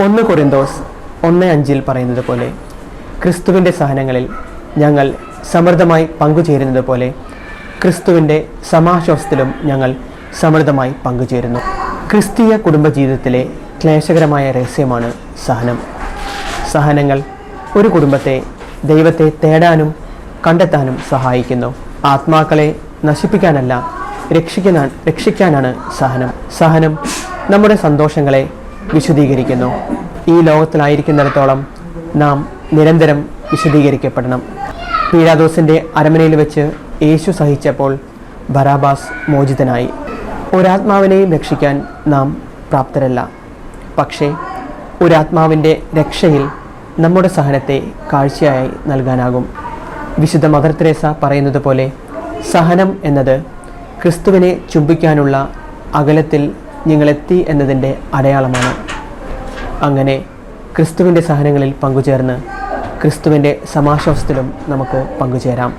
ഒന്ന് കൊറിന്തോസ് ഒന്ന് അഞ്ചിൽ പറയുന്നത് പോലെ. ക്രിസ്തുവിന്റെ സഹനങ്ങളിൽ ഞങ്ങൾ സമൃദ്ധമായി പങ്കുചേരുന്നത് പോലെ ക്രിസ്തുവിന്റെ സമാശ്വാസത്തിലും ഞങ്ങൾ സമൃദ്ധമായി പങ്കുചേരുന്നു. ക്രിസ്തീയ കുടുംബജീവിതത്തിലെ ക്ലേശകരമായ രഹസ്യമാണ് സഹനം. സഹനങ്ങൾ ഒരു കുടുംബത്തെ ദൈവത്തെ തേടാനും കണ്ടെത്താനും സഹായിക്കുന്നു. ആത്മാക്കളെ നശിപ്പിക്കാനല്ല രക്ഷിക്കുന്ന രക്ഷിക്കാനാണ് സഹനം. സഹനം നമ്മുടെ സന്തോഷങ്ങളെ വിശദീകരിക്കുന്നു. ഈ ലോകത്തിലായിരിക്കുന്നിടത്തോളം നാം നിരന്തരം വിശദീകരിക്കപ്പെടണം. പീഡാദോസിന്റെ അരമനയിൽ വെച്ച് യേശു സഹിച്ചപ്പോൾ ബറാബാസ് മോചിതനായി. ഒരാത്മാവിനെയും രക്ഷിക്കാൻ നാം പ്രാപ്തരല്ല. പക്ഷേ ഒരാത്മാവിന്റെ രക്ഷയിൽ നമ്മുടെ സഹനത്തെ കാഴ്ചയായി നൽകാനാകും. വിശുദ്ധ മദർ തെരേസ പറയുന്നത് പോലെ സഹനം എന്നത് ക്രിസ്തുവിനെ ചുംബിക്കാനുള്ള അകലത്തിൽ നിങ്ങളെത്തി എന്നതിന്റെ അടയാളമാണ്. അങ്ങനെ ക്രിസ്തുവിന്റെ സഹനങ്ങളിൽ പങ്കുചേർന്ന് ക്രിസ്തുവിന്റെ സമാശ്വാസത്തിലും നമുക്ക് പങ്കുചേരാം.